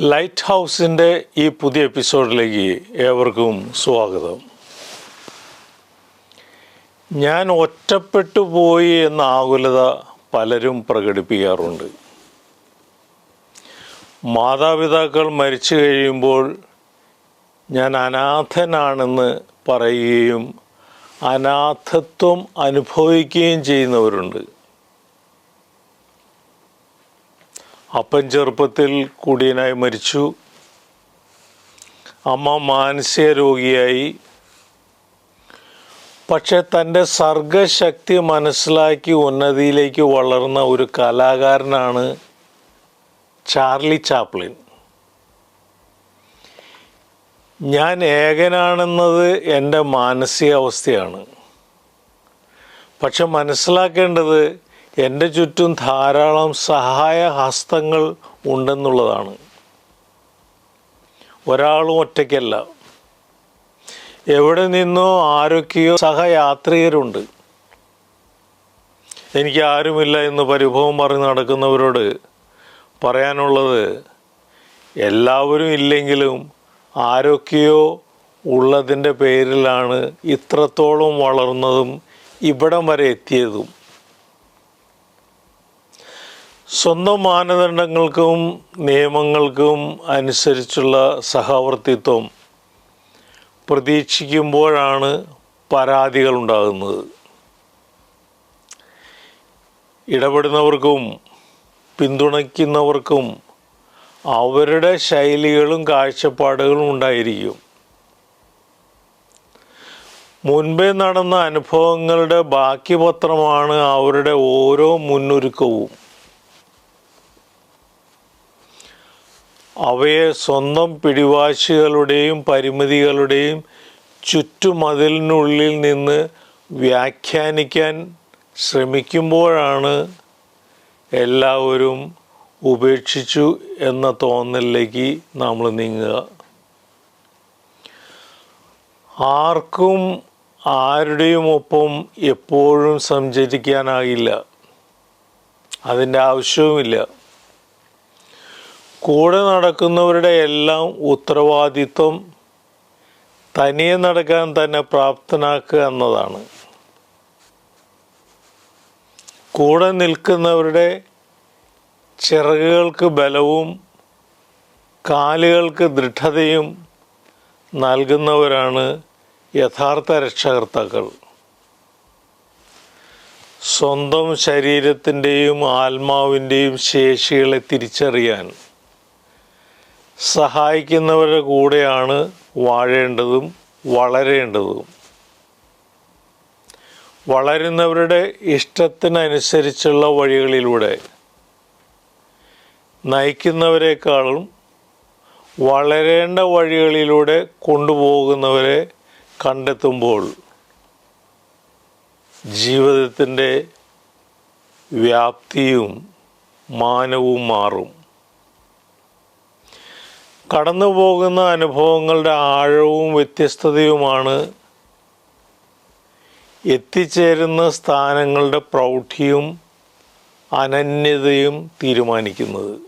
Light ഹൗസിന്റെ ഈ പുതിയ എപ്പിസോഡിലേക്ക് ഏവർക്കും സ്വാഗതം. ഞാൻ ഒറ്റപ്പെട്ടു പോയി എന്ന ആകുലത പലരും പ്രകടിപ്പിക്കാറുണ്ട്. മാതാപിതാക്കൾ മരിച്ചു കഴിയുമ്പോൾ ഞാൻ അനാഥനാണെന്ന് പറയുകയും അനാഥത്വം അനുഭവിക്കുകയും ചെയ്യുന്നവരുണ്ട്. അപ്പൻ ചെറുപ്പത്തിൽ കുടിയനായി മരിച്ചു. അമ്മ മാനസിക രോഗിയായി. പക്ഷെ തന്റെ സർഗശക്തി മനസ്സിലാക്കി ഉന്നതിയിലേക്ക് വളർന്ന ഒരു കലാകാരനാണ് ചാർലി ചാപ്ലിൻ. ഞാൻ ഏകനാണെന്നത് എന്റെ മാനസികാവസ്ഥയാണ്. പക്ഷെ മനസ്സിലാക്കേണ്ടത് എന്റെ ചുറ്റും ധാരാളം സഹായ ഹസ്തങ്ങൾ ഉണ്ടെന്നുള്ളതാണ്. ഒരാളും ഒറ്റയ്ക്കല്ല. എവിടെ നിന്നോ ആരൊക്കെയോ സഹയാത്രികരുണ്ട്. എനിക്ക് ആരുമില്ല എന്ന് പരിഭവം പറഞ്ഞ് നടക്കുന്നവരോട് പറയാനുള്ളത് എല്ലാവരും ഇല്ലെങ്കിലും ആരൊക്കെയോ ഉള്ളതിന്റെ പേരിലാണ് ഇത്രത്തോളം വളർന്നതും ഇവിടം വരെ എത്തിയതും. സ്വന്തം മാനദണ്ഡങ്ങൾക്കും നിയമങ്ങൾക്കും അനുസരിച്ചുള്ള സഹവർത്തിത്വം പ്രതീക്ഷിക്കുമ്പോഴാണ് പരാതികൾ ഉണ്ടാകുന്നത് ഇടപെടുന്നവർക്കും പിന്തുണയ്ക്കുന്നവർക്കും അവരുടെ ശൈലികളും കാഴ്ചപ്പാടുകളും ഉണ്ടായിരിക്കും. മുൻപേ നടന്ന അനുഭവങ്ങളുടെ ബാക്കി പത്രമാണ് അവരുടെ ഓരോ മുന്നൊരുക്കവും. അവയെ സ്വന്തം പിടിവാശികളുടെയും പരിമിതികളുടെയും ചുറ്റുമതിലിനുള്ളിൽ നിന്ന് വ്യാഖ്യാനിക്കാൻ ശ്രമിക്കുമ്പോഴാണ് എല്ലാവരും ഉപേക്ഷിച്ചു എന്ന തോന്നലിലേക്ക് നമ്മൾ നീങ്ങുക. ആർക്കും ആരുടെയും ഒപ്പം എപ്പോഴും സഞ്ചരിക്കാനാകില്ല അതിന്റെ ആവശ്യവുമില്ല. കൂടെ നടക്കുന്നവരുടെ എല്ലാം ഉത്തരവാദിത്വം തനിയെ നടക്കാൻ തന്നെ പ്രാപ്തനാക്കുക എന്നതാണ്. കൂടെ നിൽക്കുന്നവരുടെ ചിറകുകൾക്ക് ബലവും കാലുകൾക്ക് ദൃഢതയും നൽകുന്നവരാണ് യഥാർത്ഥ രക്ഷകർത്താക്കൾ. സ്വന്തം ശരീരത്തിന്റെയും ആത്മാവിന്റെയും ശേഷികളെ തിരിച്ചറിയാൻ സഹായിക്കുന്നവരുടെ കൂടെയാണ് വാഴേണ്ടതും വളരേണ്ടതും. വളരുന്നവരുടെ ഇഷ്ടത്തിനനുസരിച്ചുള്ള വഴികളിലൂടെ നയിക്കുന്നവരെക്കാളും വളരേണ്ട വഴികളിലൂടെ കൊണ്ടുപോകുന്നവരെ കണ്ടെത്തുമ്പോൾ ജീവിതത്തിന്റെ വ്യാപ്തിയും മാനവും മാറും. കടന്നു പോകുന്ന അനുഭവങ്ങളുടെ ആഴവും വ്യത്യസ്തതയുമാണ് എത്തിച്ചേരുന്ന സ്ഥാനങ്ങളുടെ പ്രൗഢിയും അനന്യതയും തീരുമാനിക്കുന്നത്.